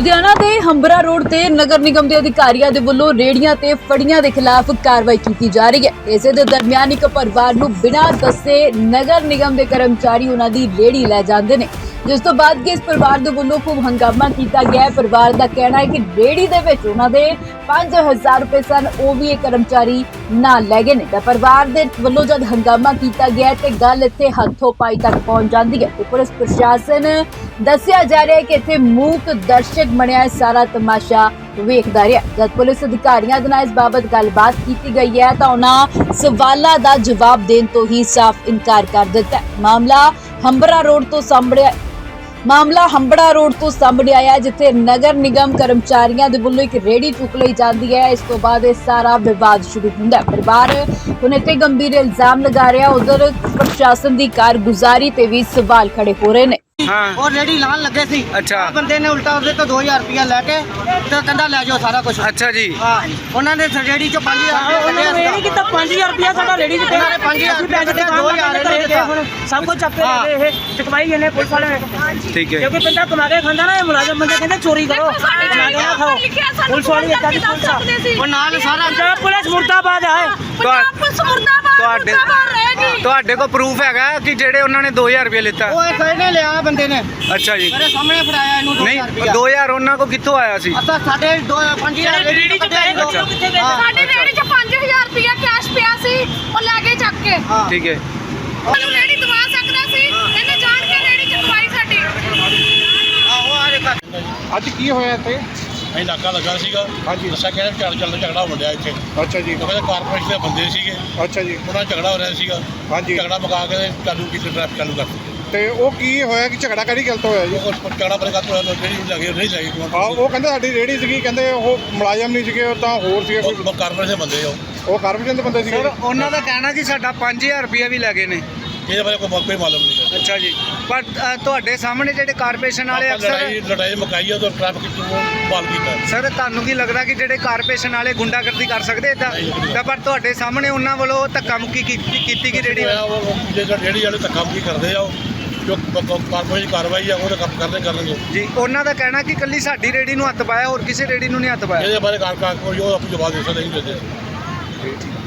ਲੁਧਿਆਣਾ ਦੇ ਹੰਬਰਾ ਰੋਡ ਤੇ ਨਗਰ ਨਿਗਮ ਦੇ ਅਧਿਕਾਰੀਆਂ ਦੇ ਵੱਲੋਂ ਰੇੜੀਆਂ ਤੇ ਫੜੀਆਂ ਦੇ ਖਿਲਾਫ ਕਾਰਵਾਈ ਕੀਤੀ ਜਾ ਰਹੀ ਹੈ। ਇਸੇ ਦੇ ਦਰਮਿਆਨ ਇੱਕ ਪਰਿਵਾਰ ਨੂੰ ਬਿਨਾਂ ਦੱਸੇ ਨਗਰ ਨਿਗਮ ਦੇ ਕਰਮਚਾਰੀ ਉਹਨਾਂ ਦੀ ਰੇੜੀ ਲੈ ਜਾਂਦੇ ਨੇ। ਜਿਸ ਤੋਂ ਬਾਅਦ ਕਿ ਇਸ ਪਰਿਵਾਰ ਦੇ ਵੱਲੋਂ ਖੂਬ ਹੰਗਾਮਾ ਕੀਤਾ ਗਿਆ ਹੈ। ਪਰਿਵਾਰ ਦਾ ਕਹਿਣਾ ਹੈ ਕਿ ਰੇੜੀ ਦੇ ਵਿੱਚ ਉਹਨਾਂ ਦੇ 5000 ਰੁਪਏ ਸਨ। ਉਹ ਵੀ ਇਹ ਕਰਮਚਾਰੀ ਨਾਲ ਲੈ ਗਏ ਨੇ। ਤਾਂ ਪਰਿਵਾਰ ਦੇ ਵੱਲੋਂ ਜਦ ਹੰਗਾਮਾ ਕੀਤਾ ਗਿਆ ਤੇ ਗੱਲ ਇੱਥੇ ਹੱਥੋਂ ਪਾਈ ਤੱਕ ਪਹੁੰਚ ਜਾਂਦੀ ਹੈ। ਤੇ ਪੁਲਿਸ ਪ੍ਰਸ਼ਾਸਨ ਦੱਸਿਆ ਜਾ ਰਿਹਾ ਹੈ ਕਿ ਇੱਥੇ ਮੂਕ ਦਰਸ਼ਕ ਬਣਿਆ ਸਾਰਾ ਤਮਾਸ਼ਾ ਵੇਖਦਾ ਰਿਹਾ। ਜਦ ਪੁਲਿਸ ਅਧਿਕਾਰੀਆਂ ਦੇ ਨਾਲ ਇਸ ਬਾਬਤ ਗੱਲਬਾਤ ਕੀਤੀ ਗਈ ਹੈ ਤਾਂ ਉਹਨਾਂ ਸਵਾਲਾਂ ਦਾ ਜਵਾਬ ਦੇਣ ਤੋਂ ਹੀ ਸਾਫ਼ ਇਨਕਾਰ ਕਰ ਦਿੱਤਾ ਮਾਮਲਾ ਹੰਬਰਾ ਰੋਡ ਤੋਂ ਸਾਹਮਣੇ ਮਾਮਲਾ ਹੰਬੜਾ ਰੋਡ ਤੋਂ ਸਾਹਮਣੇ ਆਇਆ ਜਿੱਥੇ ਨਗਰ ਨਿਗਮ ਕਰਮਚਾਰੀਆਂ ਦੇ ਵੱਲੋਂ ਇੱਕ ਰੇੜੀ ਚੁੱਕ ਲਈ ਜਾਂਦੀ ਹੈ। ਇਸ ਤੋਂ ਬਾਅਦ ਇਹ ਸਾਰਾ ਵਿਵਾਦ ਸ਼ੁਰੂ ਹੁੰਦਾ ਹੈ। ਪਰਿਵਾਰ ਹੁਣ ਇੱਥੇ ਗੰਭੀਰ ਇਲਜ਼ਾਮ ਲਗਾ ਰਿਹਾ ਉਧਰ ਪ੍ਰਸ਼ਾਸਨ ਦੀ ਕਾਰਗੁਜ਼ਾਰੀ ਤੇ ਵੀ ਸਵਾਲ ਖੜੇ ਹੋ ਰਹੇ ਨੇ। ਹਾਂ। ਉਹ ਰੇੜੀ ਲਾਣ ਲੱਗੇ ਸੀ। ਅੱਛਾ। ਆਹ ਬੰਦੇ ਨੇ ਉਲਟਾ ਉਹਦੇ ਤੋਂ 2000 ਰੁਪਇਆ ਲੈ ਕੇ ਤੇ ਕਹਿੰਦਾ ਲੈ ਜਾਓ ਸਾਰਾ ਕੁਝ ਅੱਛਾ ਜੀ। ਹਾਂ। ਉਹਨਾਂ ਨੇ ਰੇੜੀ ਚੋਂ 5000 ਉਹਨਾਂ ਨੇ ਇਹ ਨਹੀਂ ਕੀਤਾ 5000 ਰੁਪਇਆ ਸਾਡਾ ਲੇਡੀ ਚ ਉਹਨਾਂ ਨੇ 5000 ਅਸੀਂ ਪੈਸੇ ਰੁਪਇਆ ਦੁਕਾਨ ਦੋ ਹਜ਼ਾਰ ਵਾਲੇ ਇਹਨੇ ਦੇ ਹੁਣ। ਸਭ ਕੁਝ ਚੱਕ ਕੇ ਹਾਂ। ਇਹ। ਚਕਵਾਈ ਇਹਨੇ ਪੁਲਿਸ ਵਾਲੇ ਨੇ। ਠੀਕ ਹੈ। ਕਿਉਂਕਿ ਪਿੰਡਾ ਕਮਾ ਕੇ ਖਾਂਦਾ ਨਾ ਇਹ ਮੁਲਾਜ਼ਮ ਬੰਦੇ ਕਹਿੰਦੇ ਚੋਰੀ ਕਰੋ। ਕਮਾ ਕੇ ਨਾ ਖਾਓ ਪੁਲਿਸ ਵਾਲੀ ਏਦਾਂ ਦੀ ਪੁਲਿਸ ਆ ਉਹ ਨਾਲ ਸਾਰਾ ਪੰਜਾਬ ਪੁਲਿਸ ਮੁਰਦਾਬਾਦ ਹੈ। ਤੁਹਾ- ਪੁਲਿਸ ਮੁਰਦਾਬਾਦ ਤੁਹਾਡੇ ਤੁਹਾਡੇ ਕੋਲ ਪ੍ਰੂਫ ਹੈਗਾ ਕਿ ਜਿਹੜੇ ਉਹਨਾਂ ਨੇ 2000 ਰੁਪਏ ਲਿੱਤਾ? ਉਹ ਇੱਕ ਇਹਨੇ ਲਿਆ ਬੰਦੇ ਨੇ। ਅੱਛਾ ਜੀ। ਮੇਰੇ ਸਾਹਮਣੇ ਫੜਾਇਆ ਇਹਨੂੰ 2000 ਨਹੀਂ ਰੁਪਇਆ। 2000 ਉਹਨਾਂ ਕੋਲ ਕਿੱਥੋਂ ਆਇਆ ਸੀ? ਅਸਾਂ ਸਾਡੇ 5000 ਰੇੜੀ ਚ। ਅੱਛਾ। ਹਾਂ। ਸਾਡੀ ਰੇੜੀ 'ਚ 5000 ਰੁਪਇਆ ਕੈਸ਼ ਪਿਆ ਸੀ ਉਹ ਲੈ ਕੇ ਚੱਕ ਕੇ। ਹਾਂ। ਠੀਕ ਹੈ। ਉਹਨੂੰ ਰੇੜੀ ਦਵਾ ਸਕਦਾ ਸੀ ਇਹਨੇ ਜਾਣ ਕੇ ਰੇੜੀ ਚਕਵਾਈ ਸਾਡੀ। ਆਹੋ ਆ ਦੇਖ। ਅੱਜ ਕੀ ਹੋਇਆ ਇੱਥੇ? ਅਸੀਂ ਨਾਕਾ ਲੱਗਾ ਸੀਗਾ। ਹਾਂਜੀ। ਦੱਸਿਆ ਕਿ ਝੜ ਚੱਲਦਾ ਝਗੜਾ ਹੋ ਰਿਹਾ ਇੱਥੇ। ਅੱਛਾ ਜੀ। ਉਹ ਕਹਿੰਦੇ ਕਾਰਪੋਰੇਸ਼ਨ ਦੇ ਬੰਦੇ ਸੀਗੇ। ਅੱਛਾ ਜੀ। ਉਹਨਾਂ ਨਾਲ ਝਗੜਾ ਹੋ ਰਿਹਾ ਸੀਗਾ। ਹਾਂਜੀ। ਝਗੜਾ ਮੁਕਾ ਕੇ ਤੇ ਚਾਲੂ ਕੀਤੀ ਟ੍ਰੈਫਿਕ ਚਾਲੂ ਕਰ ਦਿੱਤੀ। ਤੇ ਉਹ ਕੀ ਹੋਇਆ ਕਿ ਝਗੜਾ ਕਰੀ ਗਲਤ ਹੋਇਆ ਜੀ? ਉਹ ਕੁਛ ਝਗੜਾ ਬਰੇ ਕਰਤੋਂ ਜਿਹੜੀ ਨੂੰ ਲੱਗੇ ਨਹੀਂ ਲੱਗੇ ਆ ਉਹ ਕਹਿੰਦੇ ਸਾਡੀ ਰੇੜੀ ਸੀਗੀ ਕਹਿੰਦੇ ਉਹ ਮੁਲਾਜ਼ਮ ਨਹੀਂ ਸੀਗੇ ਉਹ ਤਾਂ ਹੋਰ ਸੀਗੇ ਕੋਈ। ਉਹ ਕਾਰਪੋਰੇਸ਼ਨ ਦੇ ਬੰਦੇ ਆ ਉਹ। ਉਹ ਕਾਰਪੋਰੇਸ਼ਨ ਦੇ ਬੰਦੇ ਸੀਗੇ। ਸਰ ਉਹਨਾਂ ਦਾ ਕਹਿਣਾ ਕਿ ਸਾਡਾ 5000 ਰੁਪਏ ਵੀ ਲੱਗੇ ਨੇ। ਇਹਦੇ ਬਾਰੇ ਕੋਈ ਕੋਈ ਮਾਲੂਮ ਨਹੀਂ ਹੈ ਅੱਛਾ ਜੀ। ਪਰ ਅ, ਤੁਹਾਡੇ ਸਾਹਮਣੇ ਜਿਹੜੇ ਕਾਰਪੋਰੇਸ਼ਨ ਵਾਲੇ ਆਪਾਂ ਅਫਸਰ ਲੜਾਈ ਲੜਾਈ ਮੁਕਾਈ ਆ ਤਾਂ ਟ੍ਰੈਫਿਕ ਨੂੰ ਬਾਲ ਕੀਤਾ? ਸਰ ਤੁਹਾਨੂੰ ਕੀ ਲੱਗਦਾ ਕਿ ਜਿਹੜੇ ਕਾਰਪੋਰੇਸ਼ਨ ਵਾਲੇ ਗੁੰਡਾਗਰਦੀ ਕਰ ਸਕਦੇ ਇਦਾਂ? ਤਾਂ ਪਰ ਤੁਹਾਡੇ ਸਾਹਮਣੇ ਉਹਨਾਂ ਵੱਲੋਂ ਧੱਕਾ ਮੁੱਕੀ ਕੀਤੀ ਕੀਤੀ ਰੇੜੀ ਹੋਇਆ ਉਹ ਉਹ ਜਿਹੜੇ ਜਿਹੜੀ ਵਾਲੇ ਧੱਕਾ ਕੀ ਕਰਦੇ ਆ ਉਹ ਜੋ ਕਾਰਪੋਰੇਸ਼ਨ ਕਾਰਵਾਈ ਆ ਉਹ ਤਾਂ ਕੰਮ ਕਰਦੇ ਕਰਨਗੇ। ਜੀ ਉਹਨਾਂ ਦਾ ਕਹਿਣਾ ਕਿ ਕੱਲੀ ਸਾਡੀ ਰੇੜੀ ਨੂੰ ਹੱਥ ਪਾਇਆ ਹੋਰ ਕਿਸੇ ਰੇੜੀ ਨੂੰ ਨਹੀਂ ਹੱਥ ਪਾਇਆ? ਇਹਦੇ ਬਾਰੇ ਕਾਰ ਕਾਰ ਕੋਈ ਉਹ ਆਪਣੀ ਜਵਾਬ ਦੇ ਸਕਦੇ ਨਹੀਂ ਦਿੰਦੇ।